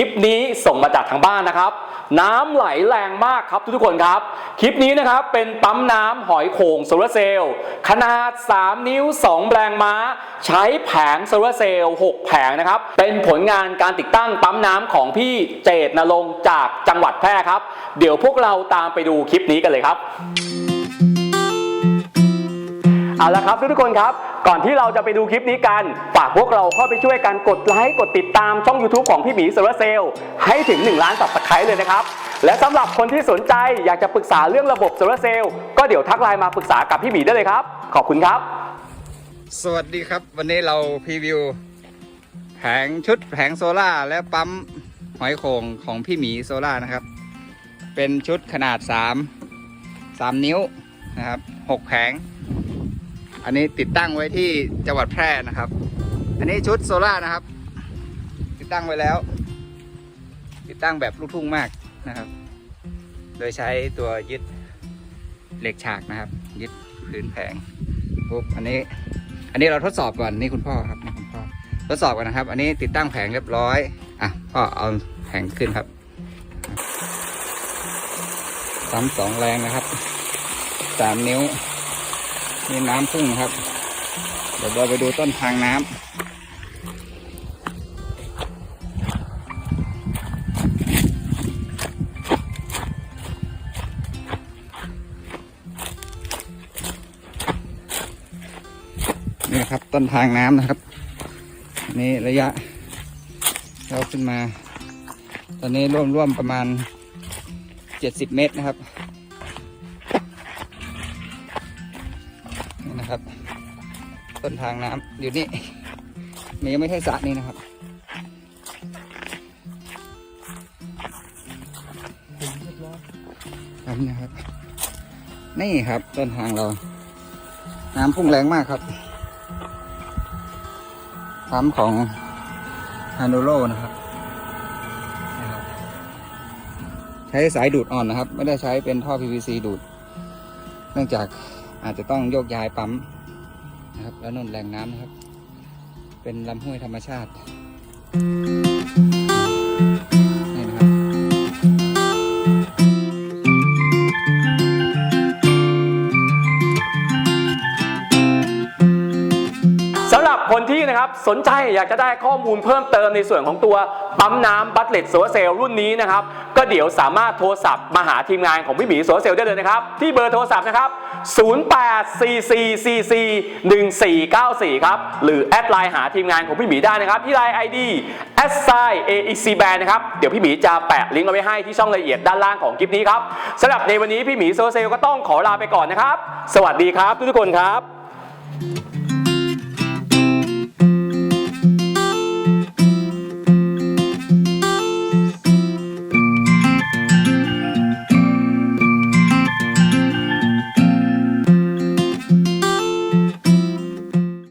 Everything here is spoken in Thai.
คลิปนี้ส่งมาจากทางบ้านนะครับ น้ำไหลแรงมากครับทุกๆคนครับ คลิปนี้นะครับเป็นปั๊มน้ำหอยโข่งโซลาเซลล์ขนาด 3 นิ้ว 2 แรงม้า ใช้แผงโซลาเซลล์6แผงนะครับ เป็นผลงานการติดตั้งปั๊มน้ำของพี่เจตนรงจากจังหวัดแพร่ครับ เดี๋ยวพวกเราตามไปดูคลิปนี้กันเลยครับเอาละครับทุกๆคนครับ ก่อนที่เราจะไปดูคลิปนี้กัน ฝากพวกเราเข้าไปช่วยกันกดไลค์กดติดตามช่อง YouTube ของพี่หมีโซลาเซลล์ให้ถึง 1 ล้านสับสไครต์เลยนะครับ และสำหรับคนที่สนใจอยากจะปรึกษาเรื่องระบบโซลาเซลล์ก็เดี๋ยวทักไลน์มาปรึกษากับพี่หมีได้เลยครับ ขอบคุณครับ สวัสดีครับ วันนี้เราพรีวิวแผงชุดแผงโซล่าและปั๊มหอยโข่งของพี่หมีโซล่านะครับ เป็นชุดขนาด 3 3 นิ้วนะครับ 6 แผง อันนี้ติดตั้งไว้ที่จังหวัดแพร่นะครับ อันนี้ชุดโซล่านะครับ ติดตั้งไว้แล้ว ติดตั้งแบบลูกทุ่งมากนะครับ โดยใช้ตัวยึดเหล็กฉากนะครับ ยึดพื้นแผงปุ๊บอันนี้ อันนี้เราทดสอบก่อนนี่คุณพ่อครับนี่คุณพ่อทดสอบก่อนนะครับ อันนี้ติดตั้งแผงเรียบร้อยอะพ่อเอาแผงขึ้นครับซ้ำสองแรงนะครับสามนิ้ว มีน้ำพุ่งครับ เดี๋ยวเราไปดูต้นทางน้ำนี่ครับต้นทางน้ำนะครับ นี่ระยะเราขึ้นมา ตอนนี้ร่วมร่วมๆประมาณเจ็ดสิบเมตรนะครับ นะครับ ต้นทางน้ำอยู่นี่มันยังไม่ใช่สระนี่นะครับครับนี่ครับ นี่ครับต้นทางเรา น้ำพุ่งแรงมากครับปั๊มของฮานูโรนะครับนะครับใช้สายดูดอ่อนนะครับ ไม่ได้ใช้เป็นท่อ PVC ดูด เนื่องจาก อาจจะต้องโยกย้ายปั๊มนะครับ แล้วนนแรงน้ำนะครับ เป็นลำห้วยธรรมชาติ รับคนที่นะครับสนใจอยากจะได้ข้อมูลเพิ่มเติมในส่วนของตัวปั๊มน้ำบัตเลตโซลเซลรุ่นนี้นะครับ ก็เดี๋ยวสามารถโทรศัพท์มาหาทีมงานของพี่หมีโซลเซลได้เลยนะครับ ที่เบอร์โทรศัพท์นะครับ 0844441494 ครับ หรือแอดไลน์หาทีมงานของพี่หมีได้นะครับ ที่ไลน์ ID s i aec band นะครับ เดี๋ยวพี่หมีจะแปะลิงก์เอาไว้ให้ที่ช่องละเอียดด้านล่างของคลิปนี้ครับสำหรับในวันนี้พี่หมีโซลเซลก็ต้องขอลาไปก่อนนะครับ สวัสดีครับทุกๆคนครับ